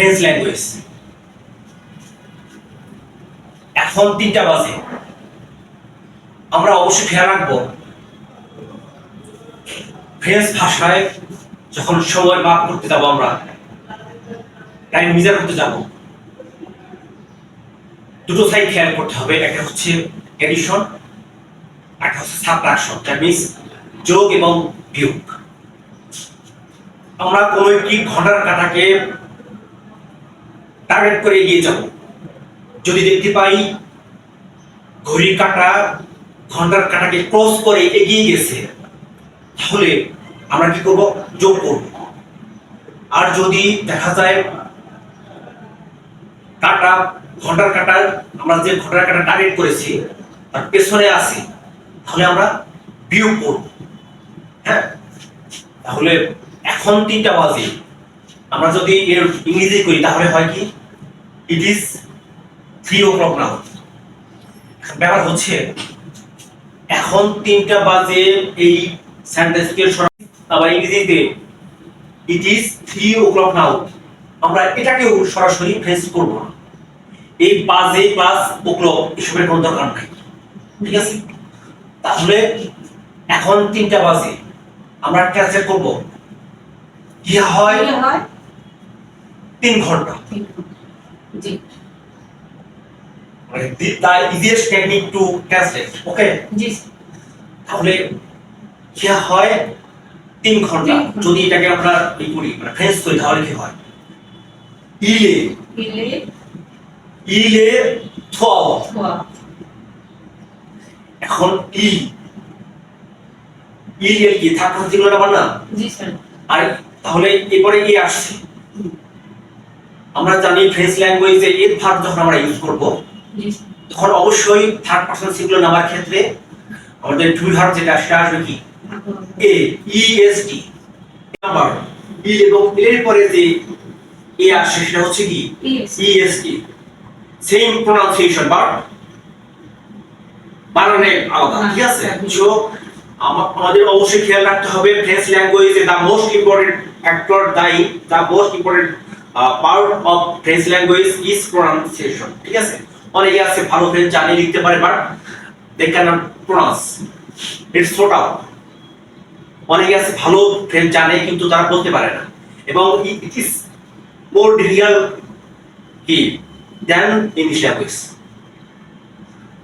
French language এখন তিনটা বাজে। আমরা অবশ্যই খেয়াল রাখব ফ্রেঞ্চ ভাষায় যখন সময় মাপ করতে যাব আমরা টাইম মিজার করতে যাব। দুটো সাইড খেয়াল করতে হবে, একটা হচ্ছে এডিশন একটা হচ্ছে সাবট্রাকশন দ্যাট মিনস যোগ এবং বিয়োগ। আমরা কোনো একটি ঘটার কাটাকে টার্গেট করে এগিয়ে যাব। যদি দেখতে পাই, ঘড়ির কাঁটা ঘণ্টার কাঁটাকে ক্রস করে এগিয়ে গেছে, তাহলে আমরা কি করব? যোগ করব। আর যদি দেখা যায়, কাঁটা ঘণ্টার কাঁটার আমরা যে ঘণ্টার কাঁটা টার্গেট করেছি, তার পেছনে আসি তাহলে আমরা বিয়োগ করব। হ্যাঁ? তাহলে এখন তিনটা বাজে। আমরা যদি এর ইংরেজি করি, তাহলে হয় কি? It is three o'clock now ব্যাপার হচ্ছে এখন তিনটা বাজে এই সেন্টেন্সকে আবার ইংরেজিতে it is three o'clock now আমরা এটাকেও সরাসরি ফ্রেন্স করব না। এই বাজে প্লাস ও ক্লক এসবের কোনো দরকার নাই। ঠিক আছে? তাহলে এখন তিনটা বাজে। আমরা ট্রান্সলেট করব। হয় কি হয় তিন ঘণ্টা। জি। মানে the easiest technique to translate okay জি। তাহলে কি হয় তিন ঘণ্টা। যদি এটাকে আমরা ই করি মানে ফ্রেন্স করি তাহলে কি হয়? ইলে ইলে ইলে থোয়া থোয়া এখন ই ইলে কি? থাকা যেগুলো না? আর তাহলে এরপরে ই আসছে। আমরা জানি ফ্রেঞ্চ ল্যাঙ্গুয়েজে এর ভার্ব যখন আমরা ইউজ করব তখন অবশ্যই থার্ড পার্সন সিঙ্গুলার নাম্বার ক্ষেত্রে আমাদের টুই ভার্ব যেটা সেটা আসবে কি? এ ই এস টি নাম্বার ই এবং এর পরে যে এ আসে সেটা হচ্ছে কি? E S T same pronunciation but বানানে আলাদা ঠিক আছে? সো আমাদের অবশ্যই খেয়াল রাখতে হবে ফ্রেঞ্চ ল্যাঙ্গুয়েজে দ্য মোস্ট ইম্পর্টেন্ট ফ্যাক্টর দাই the most important part of French language is pronunciation ঠিক আছে? অনেকে আছে ভালো ফ্রেঞ্চ জানে লিখতে পারে but they can not pronounce it's sort out অনেকে আছে ভালো ফ্রেঞ্চ জানে, কিন্তু তারা বলতে পারে না। এবং ইট ইজ মোর ডিফিকাল্ট কি? Then English language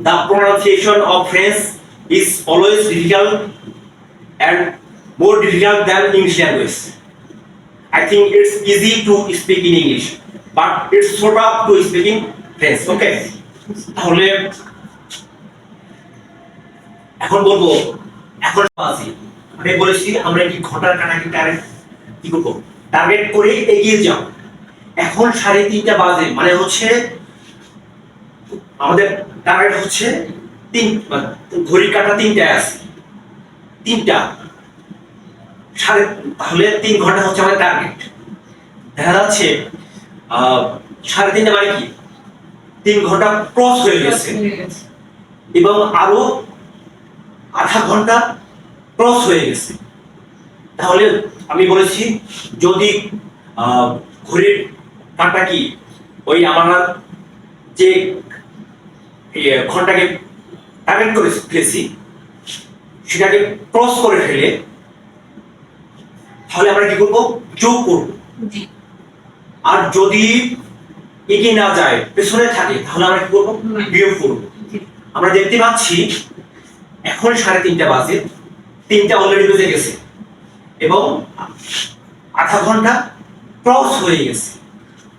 The pronunciation of French is always difficult and more difficult than English language. I think it's easy to speak in English, but it's so tough to speak in French. Okay? তাহলে এখন বলব এখন আছি আমি বলেছি আমরা কি ঘণ্টার কাটাকে টার্গেট কি করব টার্গেট করে এগিয়ে যাও এখন সাড়ে তিনটা বাজে মানে হচ্ছে আমাদের টার্গেট হচ্ছে তিন ঘড়ির কাটা তিনটায় আছে তিনটা সাড়ে তাহলে তিন ঘণ্টা হচ্ছে আমাদের টার্গেট দেখা যাচ্ছে সাড়ে তিনটা মানে কি? তিন ঘণ্টা ক্রস হয়ে গেছে। এবং আরও আধা ঘণ্টা ক্রস হয়ে গেছে। তাহলে আমি বলেছি যদি ঘড়ির কাঁটা কি? ওই আমরা যে ঘন্টাকে টার্গেট করে ফেলেছি সেটাকে ক্রস করে ফেলে তাহলে আমরা কি করব? যোগ করব। আর যদি এগিয়ে না যায় পেছনে থাকে তাহলে আমরা কি করব? বিয়োগ করব। আমরা দেখতে পাচ্ছি এখন সাড়ে তিনটা বাজে। তিনটা অলরেডি বেজে গেছে। এবং আধা ঘণ্টা ক্রস হয়ে গেছে।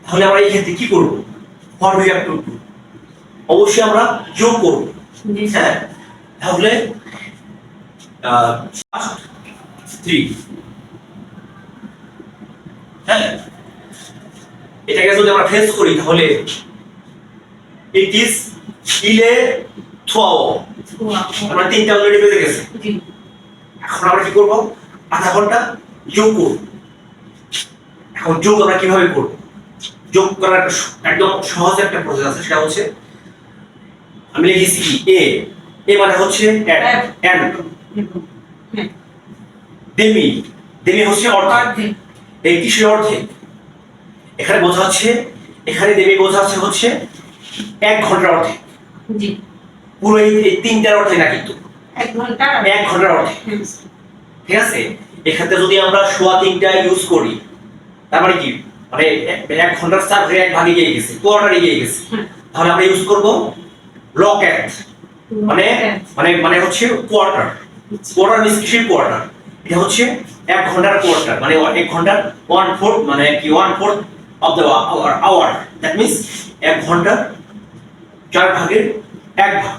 তাহলে আমরা এই ক্ষেত্রে কি করব? For we have to do অবশ্যই আমরা যোগ করব। হ্যাঁ? তাহলে থ্রি হ্যাঁ এটাকে যদি আমরা ফেস করি তাহলে ইট ইজ ইলে থোয়াও থোয়া আমরা তিনটা অলরেডি বেজে গেছে। এখন আমরা কি করব? আধা ঘণ্টা যোগ করব। এখন যোগ আমরা কীভাবে করব? যোগ করার একদম সহজ একটা প্রসেস আছে সেটা হচ্ছে আমি লিখেছি কি? এ এ মানে হচ্ছে এন্ড হ্যাঁ। দেমি দেমি হচ্ছে অর্ধেক এই কিসের অর্ধেক এখানে বোঝা হচ্ছে এখানে দেবে বোঝা হচ্ছে হচ্ছে এক ঘণ্টার অর্ধেক পুরো এই তিনটার অর্ধেক না কিন্তু। এক ঘণ্টার অর্ধেক ঠিক আছে? এখানে যদি আমরা সোয়া তিনটা ইউজ করি তার মানে কি? মানে এক- ঘণ্টার চার ভাগে এক ভাগে গিয়ে গেছে কোয়ার্টার গিয়ে গেছে। তাহলে আমরা ইউজ করব লক এট মানে মানে মানে হচ্ছে কোয়ার্টার কোয়ার্টার মিনস কিসের কোয়ার্টার এটা হচ্ছে এক ঘণ্টার কোয়ার্টার মানে এক ঘণ্টার ওয়ান ফোর্থ মানে কি one fourth of the hour hour that means এক ঘণ্টার চার ভাগের এক ভাগ।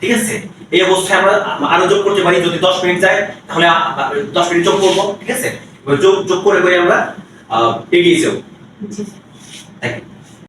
ঠিক আছে? এই অবস্থায় আমরা আরও যোগ করতে পারি যদি দশ মিনিট যায় তাহলে দশ মিনিট যোগ করব ঠিক আছে? যোগ যোগ করে করে আমরা এগিয়ে যাব। Thank you.